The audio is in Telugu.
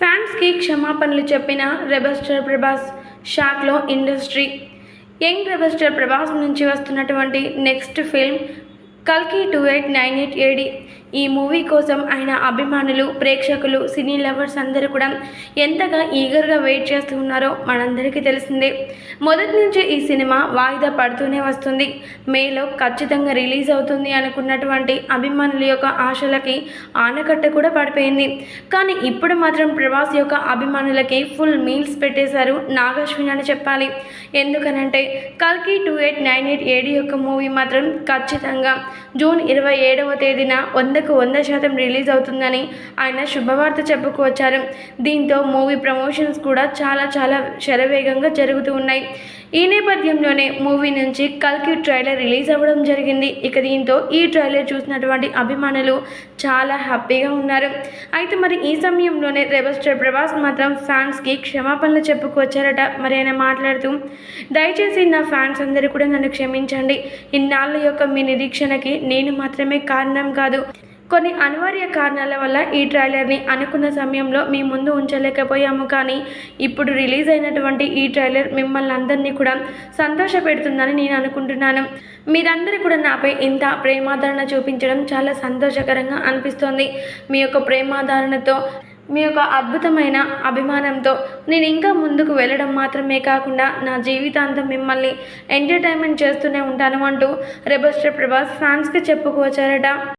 ఫ్యాన్స్కి క్షమాపణలు చెప్పిన రెబస్టర్ ప్రభాస్ షాక్లో ఇండస్ట్రీ. యంగ్ రెబస్టర్ ప్రభాస్ నుంచి వస్తున్నటువంటి నెక్స్ట్ ఫిల్మ్ కల్కి two eight nine eight AD. ఈ మూవీ కోసం ఆయన అభిమానులు ప్రేక్షకులు సినీ లవర్స్ అందరూ కూడా ఎంతగా ఈగర్గా వెయిట్ చేస్తూ ఉన్నారో మనందరికీ తెలిసిందే. మొదటి నుంచి ఈ సినిమా వాయిదా పడుతూనే వస్తుంది. మేలో ఖచ్చితంగా రిలీజ్ అవుతుంది అనుకున్నటువంటి అభిమానుల యొక్క ఆశలకి ఆనకట్ట కూడా పడిపోయింది. కానీ ఇప్పుడు మాత్రం ప్రభాస్ యొక్క అభిమానులకి ఫుల్ మీల్స్ పెట్టేశారు నాగశ్విన్ అని చెప్పాలి. ఎందుకనంటే కల్కి టూ ఎయిట్ నైన్ ఎయిట్ ఏడు యొక్క మూవీ మాత్రం ఖచ్చితంగా జూన్ ఇరవై ఏడవ తేదీన వందకు వంద శాతం రిలీజ్ అవుతుందని ఆయన శుభవార్త చెప్పుకొచ్చారు దీంతో మూవీ ప్రమోషన్స్ కూడా చాలా చాలా శరవేగంగా జరుగుతూ ఉన్నాయి. ఈ నేపథ్యంలోనే మూవీ నుంచి కల్కి ట్రైలర్ రిలీజ్ అవ్వడం జరిగింది. ఇక దీంతో ఈ ట్రైలర్ చూసినటువంటి అభిమానులు చాలా హ్యాపీగా ఉన్నారు. అయితే మరి ఈ సమయంలోనే రెబస్టర్ ప్రభాస్ మాత్రం ఫ్యాన్స్కి క్షమాపణలు చెప్పుకొచ్చారట మరి ఆయన మాట్లాడుతూ దయచేసి నా ఫ్యాన్స్ అందరూ కూడా నన్ను క్షమించండి. ఇన్నాళ్ళ యొక్క మీ నిరీక్షణకి నేను మాత్రమే కారణం కాదు. కొన్ని అనివార్య కారణాల వల్ల ఈ ట్రైలర్ని అనుకున్న సమయంలో మీ ముందు ఉంచలేకపోయాము కానీ ఇప్పుడు రిలీజ్ అయినటువంటి ఈ ట్రైలర్ మిమ్మల్ని అందరినీ కూడా సంతోషపెడుతుందని నేను అనుకుంటున్నాను. మీరందరూ కూడా నాపై ఇంత ప్రేమాదరణ చూపించడం చాలా సంతోషకరంగా అనిపిస్తోంది. మీ యొక్క ప్రేమాదరణతో మీ యొక్క అద్భుతమైన అభిమానంతో నేను ఇంకా ముందుకు వెళ్ళడం మాత్రమే కాకుండా నా జీవితాంతం మిమ్మల్ని ఎంటర్టైన్మెంట్ చేస్తూనే ఉంటాను అంటూ రెబస్టర్ ప్రభాస్ ఫ్యాన్స్కి చెప్పుకోవచ్చారట